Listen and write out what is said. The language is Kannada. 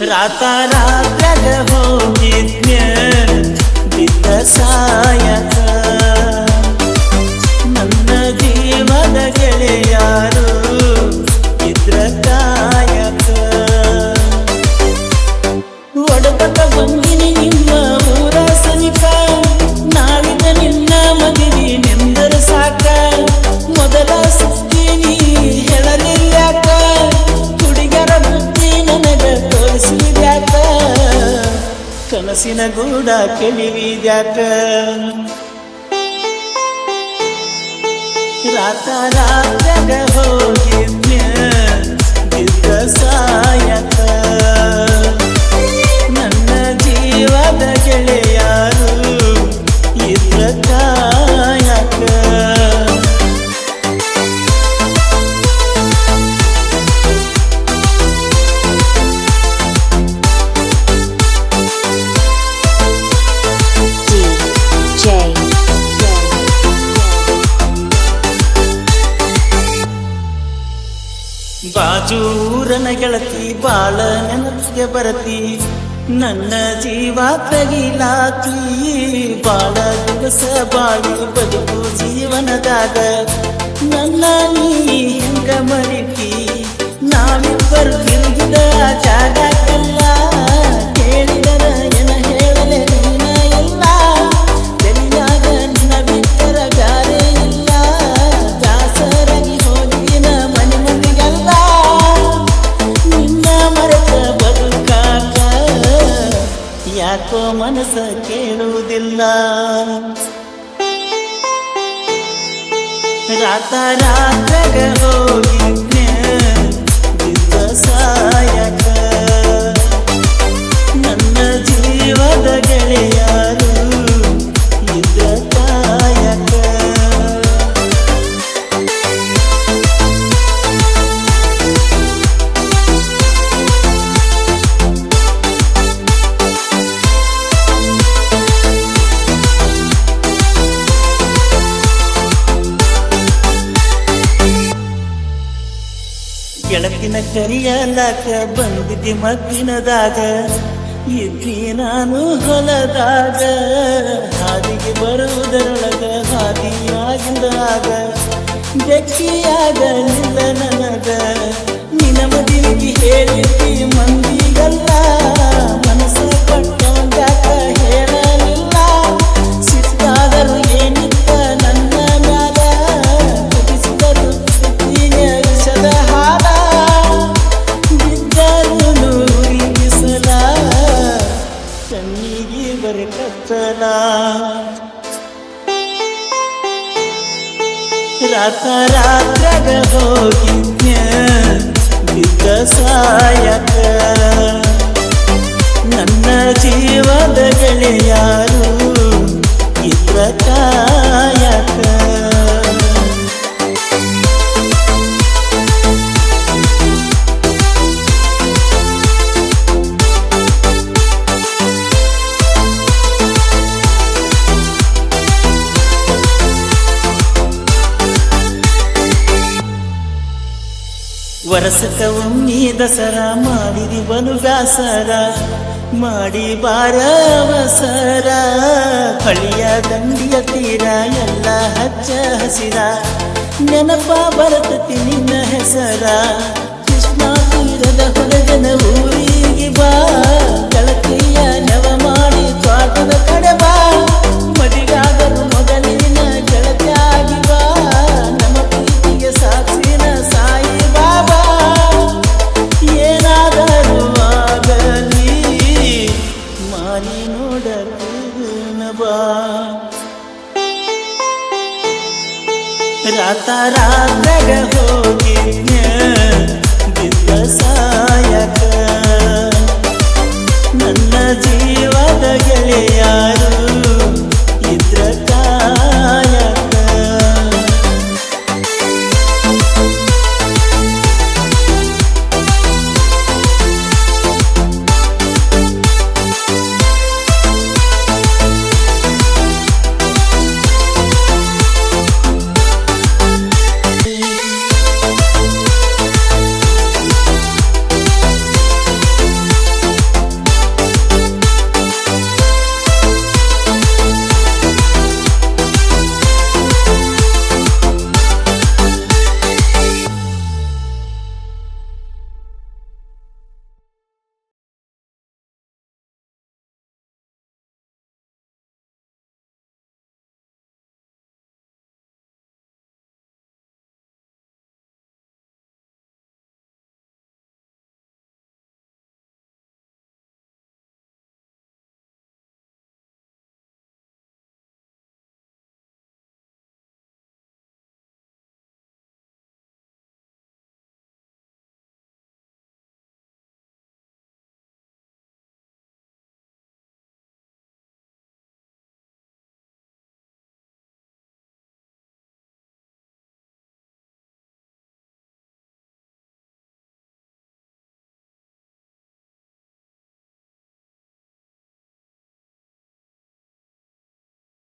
RPG ರಾತ ರಾತ್ರಾಗ ಕನಸಿನ ಗೂಡ ಕೆಳಿವಿದ್ಯಾಕ? ರಾತ ರಾತ್ರಾಗ ಬಾಜೂರನ ಗೆಳತಿ ಬಾಳ ನೆನಪಿಗೆ ಬರತಿ. ನನ್ನ ಜೀವ ತಗಿಲಾತಿ ಬಾಳ ದಿವಸ ಬಾಳಿ ಬದುಕು ಜೀವನದಾಗ. ನನ್ನ ನೀ ಹೆಂಗ ಮರಿತಿ? ನಾವಿಬ್ಬರು ಯಾಕೋ ಮನಸ್ಸ ಕೇಳುವುದಿಲ್ಲ. ರಾತ ರಾತ್ರಾಗ ಹೋಗಿದ್ನೆ ಗೆಳತಿನ ಕರಿಯಲಾಕ ಬಂದಿದ್ದಿ ಮಗ್ಗಿನದಾಗ. ಇದ್ದಿ ನಾನು ಹೊಲದಾಗ. ಹಾದಿಗೆ ಬರುವುದರೊಳಗ ಹಾದಿಯಾಗಿಂದಾಗ ಬೆಕ್ಕಿಯಾಗಲಿಲ್ಲ ರಾತ ಹೋಗಿದ್ಯ ಬಿದ್ದ ಸಾಯಕ ನನ್ನ ಜೀವದ ಗೆಳೆಯಾರು ಇದ್ರ ಕಾಯಕ ವರಸಕ ಒಮ್ಮಿ ದಸರ ಮಾಡಿದಿ ಬಲು ಬ್ಯಾಸರ ಮಾಡಿ ಬಾರ ಅವಸರ ಹಳಿಯ ದಂಡಿಯ ತೀರ ಎಲ್ಲ ಹಚ್ಚ ಹಸಿರ. ನೆನಪ ಬರತತಿ ನಿನ್ನ ಹೆಸರ. ಕೃಷ್ಣ ತೀರದ ಹೊರಗನ ಊರಿಗೆ ಬಾ. ಬಾ. ರಾತ ರಾತ್ರಾಗ ಹೋಗಿ ಬಿದ್ದ ಸಾಯಕ